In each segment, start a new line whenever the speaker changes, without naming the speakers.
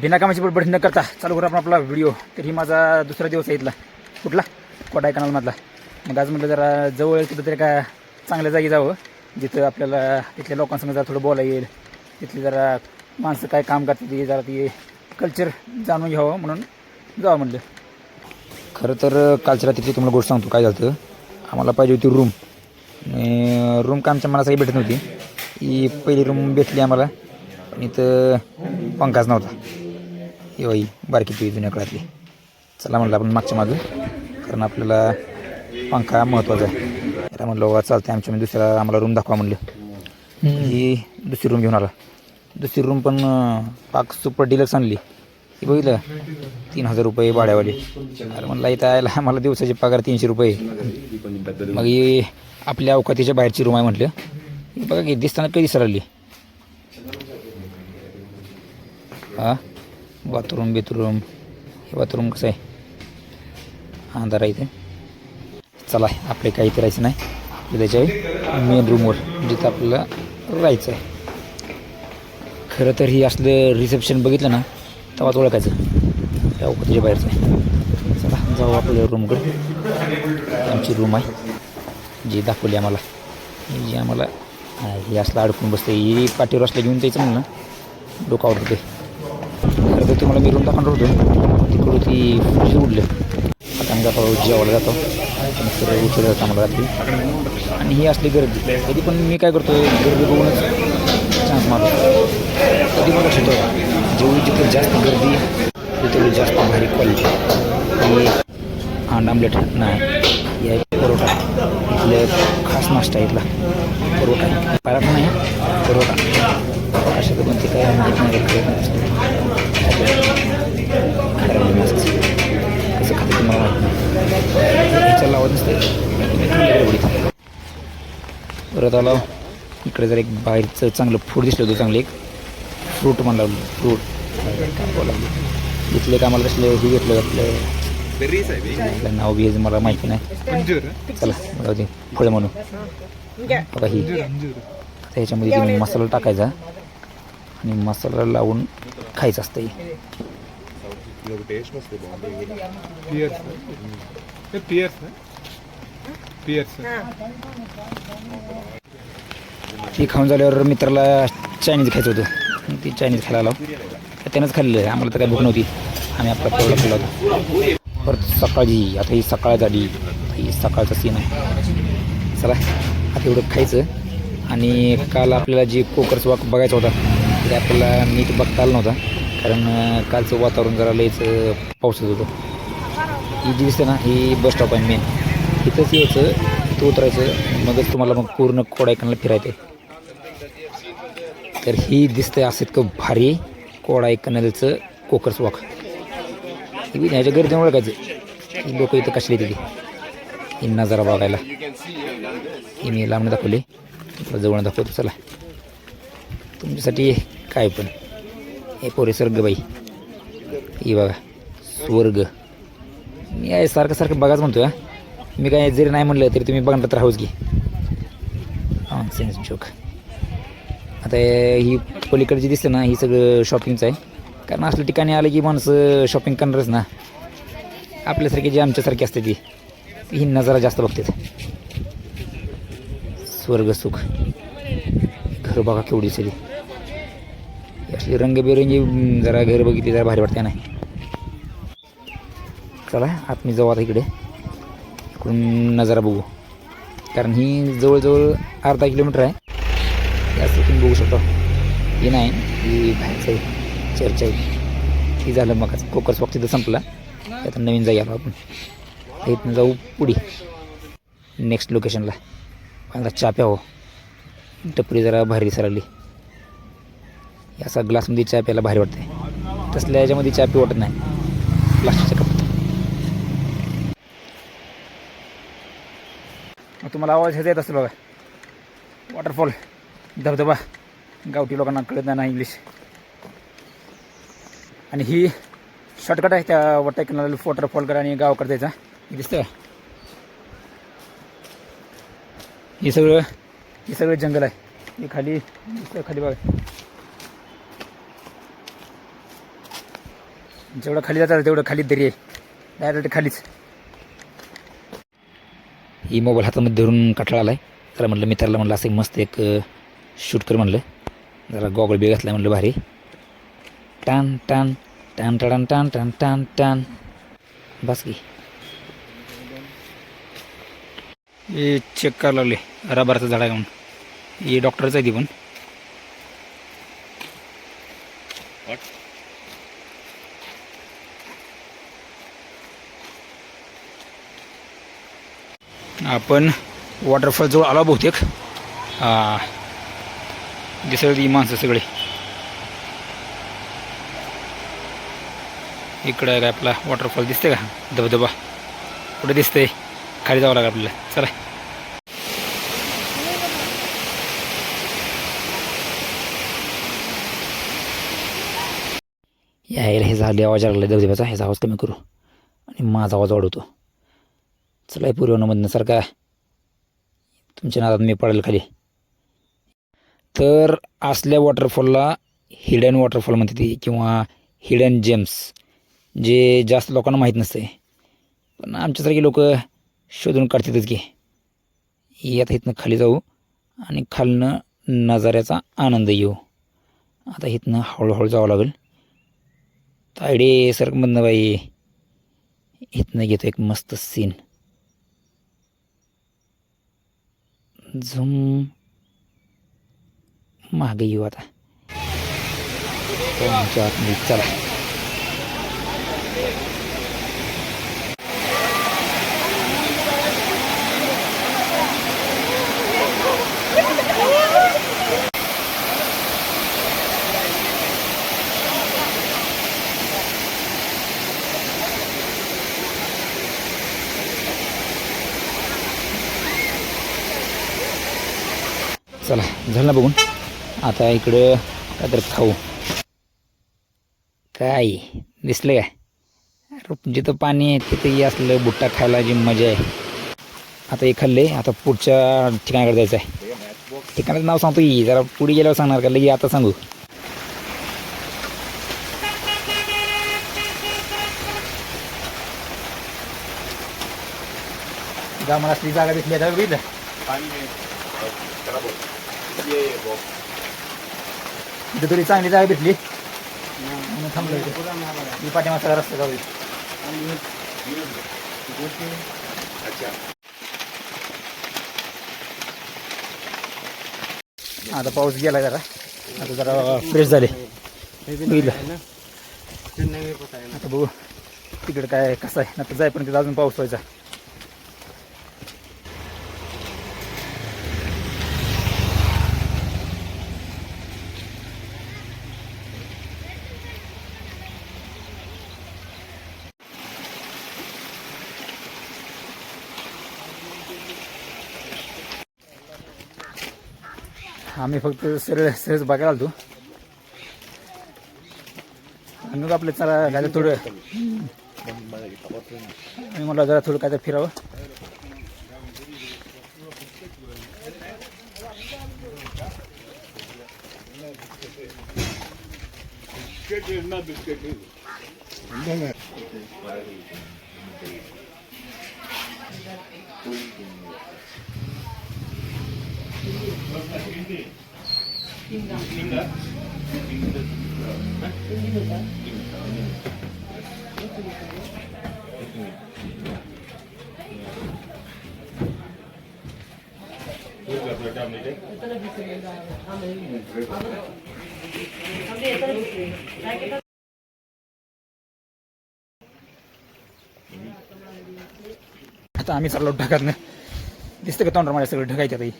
बिनाकामाची बडबड न करता चालू करू आपण आपला व्हिडिओ तर ही माझा दुसरा दिवस आहे इथला. कुठला? कोटाय कनालमधला मग आज म्हटलं जरा जवळ कुठं तरी काय चांगल्या जागी जावं. जिथं आपल्याला तिथल्या लोकांसंग जरा थोडं बोला येईल. तिथली जरा माणसं काय काम करतात ते जरा ते कल्चर जाणून घ्यावं म्हणून जावं म्हणलं खरं तर कालच्या रात्रीची तुम्हाला गोष्ट सांगतो. काय झालं आम्हाला पाहिजे होती रूम रूम का आमच्या मनासाठी भेटत नव्हती. ही पहिली रूम भेटली आम्हाला. आणि इथं पंखाच नव्हता. ही बारकी ती जुन्या काळातली. चला म्हणलं आपण मागच्या मागं कारण आपल्याला पंखा महत्त्वाचा आहे. त्याला म्हणलं बाबा चालते आमच्या मी दुसऱ्या आम्हाला रूम दाखवा म्हणलं. ही दुसरी रूम घेऊन आला. दुसरी रूम पण पाक सुपर डिलक्स आणली. ही बघितलं? तीन हजार रुपये भाड्यावाली. अरे म्हणलं इथं यायला आम्हाला दिवसाचे पगार तीनशे रुपये. मग ही आपल्या अवकातीच्या बाहेरची रूम आहे म्हटलं. बघा की दिसताना कधी सरळली हा? बाथरूम बिथरूम हे बाथरूम कसं आहे? अंधार आहे इथे. चला आपले काही करायचं नाही. आपलं त्याच्या मेन रूमवर जिथं आपल्याला राहायचं आहे. खरं तर ही असलं रिसेप्शन बघितलं ना तेव्हाच ओळखायचं. या त्याच्या बाहेरचं आहे. चला जाऊ आपल्या रूमकडे आमची रूम आहे. जी दाखवली आम्हाला. जी आम्हाला हे ही असलं अडकून बसते ही पाठीवर असलं घेऊन जायचं म्हणलं ना डोकं आवडते तर तुम्हाला मी रूम दाखवणार होतो तिकडं ती फुशी उडले. आता आम्ही जेवायला जातो. उशीर जातो आम्हाला रात्री. आणि ही असली गर्दी. कधी पण मी काय करतो गर्दी बघूनच चान्स मारतो कधी पण लक्षात ठेवा. जेवढी जिथे जास्त गर्दी तेवढी जास्त भारी क्वालिटी आणि अंडा आमलेट नाही. या परोठा इथले खास नाश्ता आहे इथला. परोठा पराठा नाही परोठा. अशा पण ते काय माहीत नाही. कसं खाते मला माहीत लावत नसते. परत आलो. इकडे जर एक बाहेरचं चांगलं फूड दिसलं होतं चांगलं एक फ्रूट म्हणलं फ्रूट इथले का आम्हाला कसले हे घेतलं आपलं नाव बी मला माहिती नाही. चला फळं म्हणून. बघा ही. ह्याच्यामध्ये मसाला टाकायचा. आणि मसाला लावून खायचं असतं ती खाऊन झाल्यावर मित्राला चायनीज खायचं होतं. ती चायनीज खायला आलो. त्यानंच खाल्लेलं आहे. आम्हाला तर काही भूक नव्हती. आम्ही आपला पोळा खाल्ला होता. परत सकाळची आता ही सकाळ झाली. ही सकाळचा सीन आहे. चला आता एवढं खायचं. आणि काल आपल्याला जी कोकर्स वाक बघायचा होता रात्री आपल्याला नीट बघता आलं नव्हता. कारण कालचं वातावरण जरा लईच पावसाचं होतं. ही जी दिसते ना ही बस स्टॉप आहे मेन इथंच यायचं इथं उतरायचं मगच तुम्हाला मग पूर्ण कोडायकनला फिरायचं तर ही दिसतंय असं इतकं भारी कोडायकनलचं कोकर्स वॉक ह्याच्या गर्दीने ओळखायचं. ही लोक इथं कशली तिथे ही नजारा बघायला. ही मी लांबणं दाखवली. जवळ दाखवतो चला. तुमच्यासाठी काय पण. हे पोरे स्वर्गबाई. ही बघा स्वर्ग. मी आहे सारखं सारखं बघाच म्हणतो हा. मी काय जरी नाही म्हणलं तरी तुम्ही बघणार तर राहूच की हां सेन्स जोक आता ही पलीकडे जी दिसते ना ही सगळं शॉपिंगचं आहे. कारण असल्या ठिकाणी आलं की माणसं शॉपिंग करणारच ना. आपल्यासारखी जी आमच्यासारखी असते ती ही नजारा जास्त बघतात. स्वर्ग सुख. घर बघा केवढी सरी असली रंगबेरंगी जरा घर बघितली जरा भारी वाटते नाही? चला आत मी जाऊ आता इकडे. इकडून नजारा बघू. कारण ही जवळजवळ अर्धा किलोमीटर आहे. जास्त तुम्ही बघू शकतो. ही नाही ही बाहेरचं आहे. चर्च आहे. ही झालं मग कोकर्स वॉक तिथं संपला. आता नवीन जाई आलो आपण इथून जाऊ पुढे. नेक्स्ट लोकेशनला मला चहा प्यावं टपरी जरा भारी सरळली असा ग्लासमध्ये चहा प्यायला भारी वाटते तसल्या याच्यामध्ये चहा पिवटत नाही. प्लास्टिकच्या कपात. तुम्हाला आवाज ह्याचा येत असेल बघा. वॉटरफॉल धबधबा. गावठी लोकांना कळत नाही इंग्लिश आणि ही शॉर्टकट आहे त्या वॉटर वॉटरफॉलकडे आणि गाव जायचा हे दिसतं का? हे सगळं हे सगळं जंगल आहे. हे खाली दिसतं खाली बघा. जेवढं खाली जातात तेवढं खाली दरी आहे डायरेक्ट खालीच. ही मोबाईल हातामध्ये धरून कटाळा आला आहे जरा म्हटलं मित्राला म्हणलं असं एक मस्त एक शूट कर म्हणलं. जरा गॉगल बी घातला म्हणलं भारी. टान टान टान टान टान टान टान टान. बस की. हे चेक करायला लागले. रबारचं झाड आहे म्हणून हे डॉक्टरचं आहे ती पण. आपण वॉटरफॉल जवळ आलो बहुतेक. दिसत ती माणसं सगळे. इकडं आहे आपला वॉटरफॉल दिसते का? धबधबा. कुठे दिसतंय? खाली जावं लागेल आपल्याला. चला. यायला हे झाले आवाज लागला धबधब्याचा. ह्याचा आवाज कमी करू. आणि माझा आवाज वाढवतो. चला पूर्वनमधनं सारखा तुमच्या नादात मी पडेल खाली. तर असल्या वॉटरफॉलला हिडन वॉटरफॉल म्हणते ती किंवा हिडन जेम्स जे जास्त लोकांना माहीत नसते. पण आमच्यासारखे लोक शोधून काढतातच की. यात आता इथनं खाली जाऊ आणि खालनं नजाऱ्याचा आनंद घेऊ. आता इथनं हळूहळू जावं लागेल. तायडे सरकमधनं बाई. इथनं घेतो एक मस्त सीन झुम मागे येऊ आता. चला. चला झालं ना बघून. आता इकडं काहीतरी खाऊ. काय दिसलं काय? जिथं पाणी आहे तिथंही असलं बुट्टा खायला जी मजा आहे. आता हे खाल्ले आता पुढच्या ठिकाणाकडे जायचं आहे. ठिकाणाचं नाव सांगतो की जरा पुढे गेल्यावर सांगणार का? लगे आता सांगू. जा मला असली जागा दिसली आता बघितलं. इथं तरी चांगली जागा भेटली. म्हणून थांबलो इथे. मी पाठीमागचा रस्ता जाऊ आता पाऊस गेला जरा. आता जरा फ्रेश झाले. आता बघू तिकडे काय कसं आहे. आता जाय पण तिथं अजून पाऊस व्हायचा. आम्ही फक्त सरळ सहज बघायला आलो आणि मग आपलं चला झालं थोडं मी म्हटलं जरा थोडं काय फिरावं. आता आम्ही चाललो ढगात दिसतं का तोंडर माझ्या सगळं ढगायच्या ताई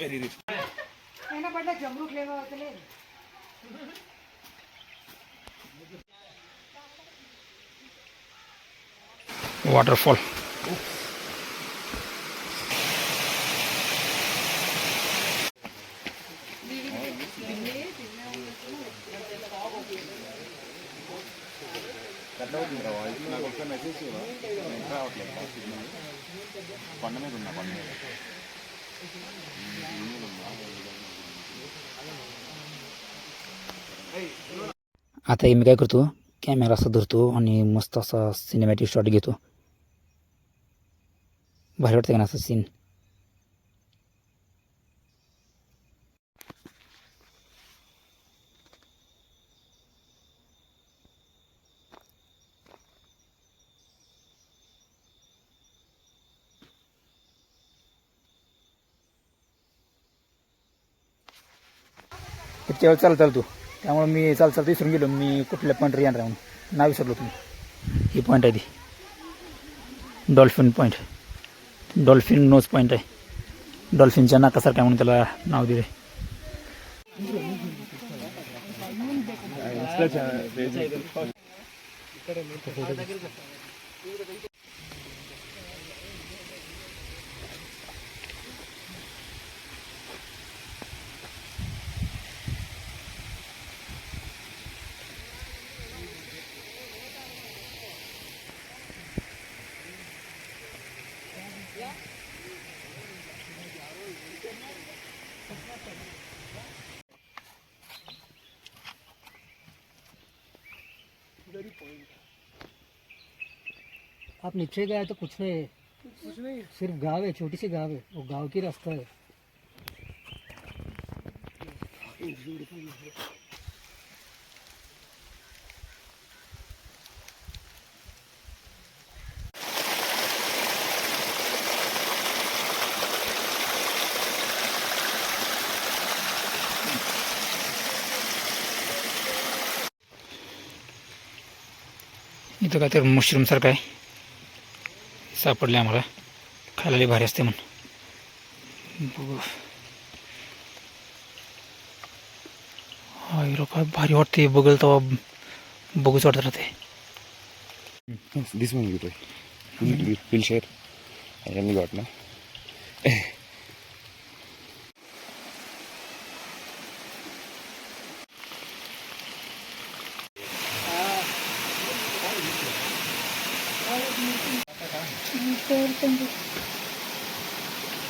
કરી
રહી
એના બદલે જમરૂક લેવા હોય તો લે
વોટરફોલ
నాకు ఒక్క మెసేజ్ కొండ మీద ఉన్నా కొండ మీద
आता हे मी काय करतो कॅमेरा असा धरतो आणि मस्त असा सिनेमॅटिक शॉट घेतो. भारी वाटतं का ना असं सीन इतक्या वेळ चालत चालतो त्यामुळे मी चाल चालतो विसरून गेलो. मी कुठल्या पॉईंट येणार म्हणून. नाव विसरलो तुम्ही. ही पॉईंट आहे ती. Dolphin point dolphin nose point आहे. डॉल्फिनच्या नाकासारखा म्हणून त्याला नाव दिले
आप नीचे गए तो कुछ नहीं। है कुछ नहीं। सिर्फ गांव है छोटी सी गांव है वो गांव की रास्ता है।
इथं काय तर मशरूमसारखं आहे सापडले आम्हाला. खायला भारी असते म्हणून. बघू. हा हिरो काय भारी वाटते बघल तेव्हा बघूच वाटत राहते
Yes, this one you try.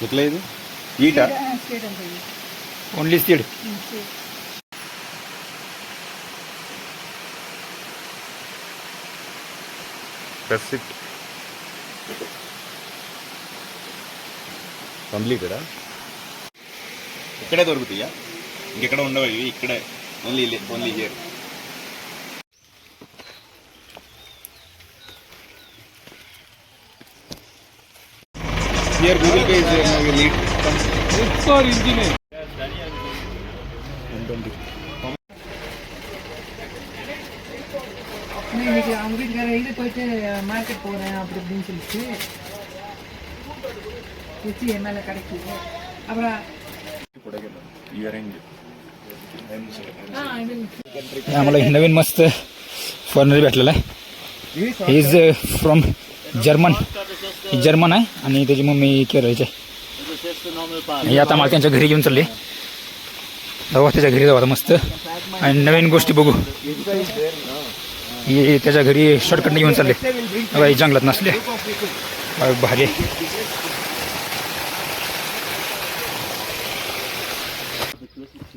ఎట్లా ఇది ఈట
ఓన్లీ సీడ్
దట్స్ ఇట్ కంప్లీటెడా
ఇక్కడే దొరుకుతాయా? ఇంకెక్కడ ఉండవు ఇవి? ఇక్కడే. ఓన్లీ ఓన్లీ చేయరు
Here Google Pay is there, no, you need.
It's for engineer. இன்னைக்கு அவங்க வீட்டுக்கார இது போயிட்டு மார்க்கெட் போகிறேன் அப்படி அப்படின்னு சொல்லிட்டு வச்சு என் மேலே கிடைக்குது அப்புறம்
आम्हाला एक नवीन मस्त फॉरनरी भेटलेला आहे इज फ्रॉम जर्मन जर्मन आहे आणि त्याची मम्मी केरळची आहे. आता मला त्यांच्या घरी घेऊन चालले जाऊ त्याच्या घरी जाऊ आता मस्त. आणि नवीन गोष्टी बघू. हे त्याच्या घरी शॉर्टकटने घेऊन चालले बाई जंगलात नसले भारी आहे.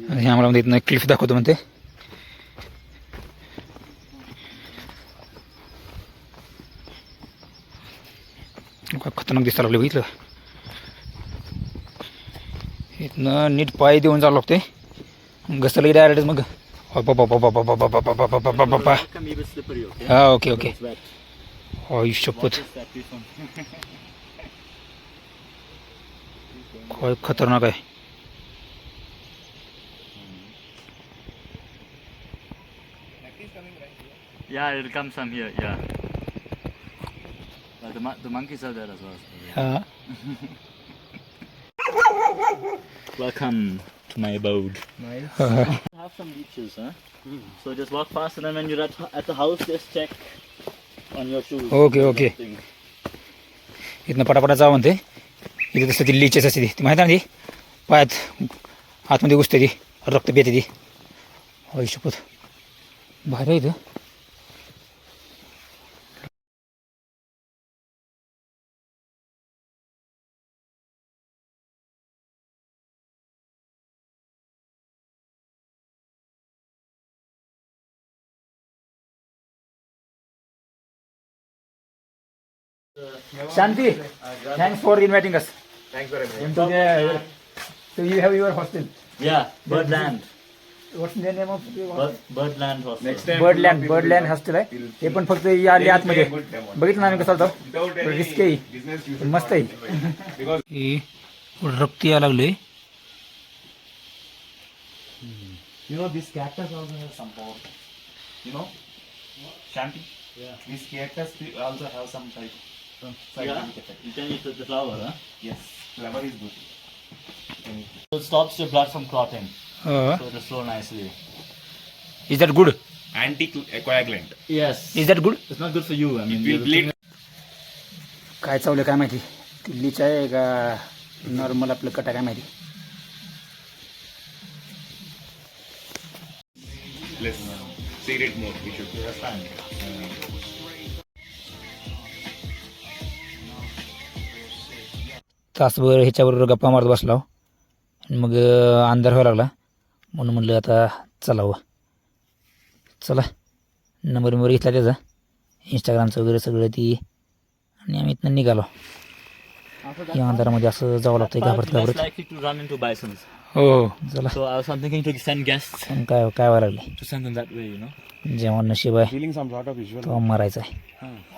आणि आम्हाला म्हणते इथनं क्लिफ दाखवतो म्हणते. काय खतरनाक दिसायला लागले बघितलं इथनं नीट पाय देऊन जावं लागते घसरलं की डायरेक्ट मग हा ओके ओके हो शपथ काय खतरनाक आहे
Yeah, it'll come some here, yeah. But the, mon- the monkeys are there as well.
हा
Welcome to my abode.
हा, हा.
have some leeches, huh? So just walk fast and then when you're at, at the house, just check on your shoes.
Okay, okay.
Thing.
इथनं पटापटा जावं म्हणते इथे तसं ती लिचेस असते ती ती माहिती आहे ना ती पायात आतमध्ये घुसते ती रक्त पिते ती होय शपथ बाहेर आहे इथं Shanti, thanks for inviting us.
Thanks for me.
Into the, so you have your hostel.
Yeah, Birdland.
What's the name of your hostel?
Bird, Birdland Hostel.
Next time,
Birdland Birdland hostel आहे हे पण फक्त या आली आतमध्ये. बघितलं ना आम्ही कसं होतं रिस्क आहे मस्त आहे हे रक्त यायला लागले
you know this cactus also has some power. You know, Shanti.
Yeah.
This cactus also have some type.
You can the flower, huh?
Yes, flower is good.
So it stops your blood from clotting.
Is
So it'll flow nicely.
That good
Anticoagulant.
Yes.
Is that good
It's not good for you. I mean,
It will bleed.
काय चावलं काय माहिती दिल्लीच आहे का normal आपलं कटा काय माहिती
Let's see it more. We should.
at- That's fine.
तासभर ह्याच्याबरोबर गप्पा मारत बसलाव आणि मग अंधार व्हायला लागला. म्हणून म्हणलं आता चलावं चला. नंबर नंबर घेतला त्याचा. इंस्टाग्रामचं वगैरे सगळं ती आणि आम्ही इथनं निघालो. या अंधारामध्ये असं जावं लागतं घाबरत घाबरत हो. हो चला.
So I was thinking to send guests.
पण काय काय व्हायला लागले
to send them that way, you know.
जेव्हा नशीब आहे.
Feeling some sort of visual.
तेव्हा मारायचा आहे.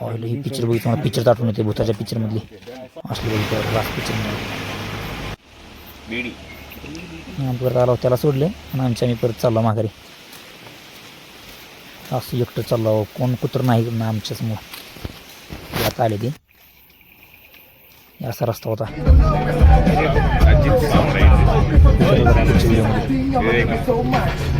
ऑइल ही पिक्चर बघितलं मला. पिक्चर आठवून येते. भूताच्या पिक्चरमधली असली बघितलं लास्ट पिक्चर. आम्ही परत आलो. त्याला सोडले. आणि आमच्या आम्ही परत चाललो माघारी. असं एकटं चाललो कोण कुत्र नाही ना आमच्यासमोर आता आले ते. असा रस्ता होता.
Egypt, Egypt.